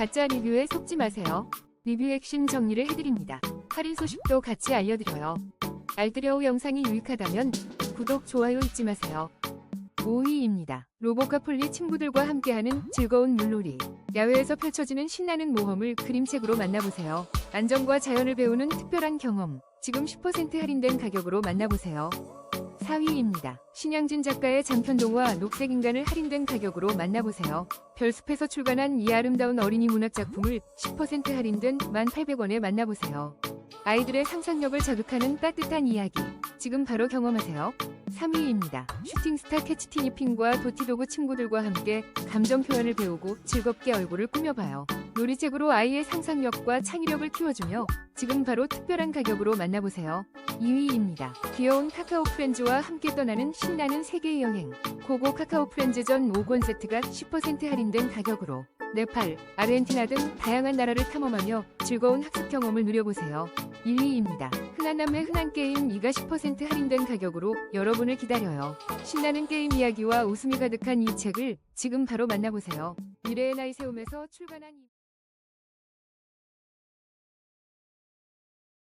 가짜 리뷰에 속지 마세요. 리뷰 핵심 정리를 해드립니다. 할인 소식도 같이 알려드려요. 알뜰여우 영상이 유익하다면 구독, 좋아요 잊지 마세요. 5위입니다. 로보카 폴리 친구들과 함께하는 즐거운 물놀이. 야외에서 펼쳐지는 신나는 모험을 그림책으로 만나보세요. 안전과 자연을 배우는 특별한 경험. 지금 10% 할인된 가격으로 만나보세요. 4위입니다. 신양진 작가의 장편 동화 녹색 인간을 할인된 가격으로 만나보세요. 별숲에서 출간한 이 아름다운 어린이 문학 작품을 10% 할인된 1,800원에 만나보세요. 아이들의 상상력을 자극하는 따뜻한 이야기. 지금 바로 경험하세요. 3위입니다. 슈팅스타 캐치티니핑과 도티도구 친구들과 함께 감정 표현을 배우고 즐겁게 얼굴을 꾸며봐요. 놀이책으로 아이의 상상력과 창의력을 키워주며 지금 바로 특별한 가격으로 만나보세요. 2위입니다. 귀여운 카카오 프렌즈와 함께 떠나는 신나는 세계 여행. 고고 카카오 프렌즈 전 5권 세트가 10% 할인된 가격으로 네팔, 아르헨티나 등 다양한 나라를 탐험하며 즐거운 학습 경험을 누려보세요. 1위입니다. 흔한 남매 흔한 게임 2가 10% 할인된 가격으로 여러분을 기다려요. 신나는 게임 이야기와 웃음이 가득한 이 책을 지금 바로 만나보세요. 미래의 나이 세움에서 출간한 이...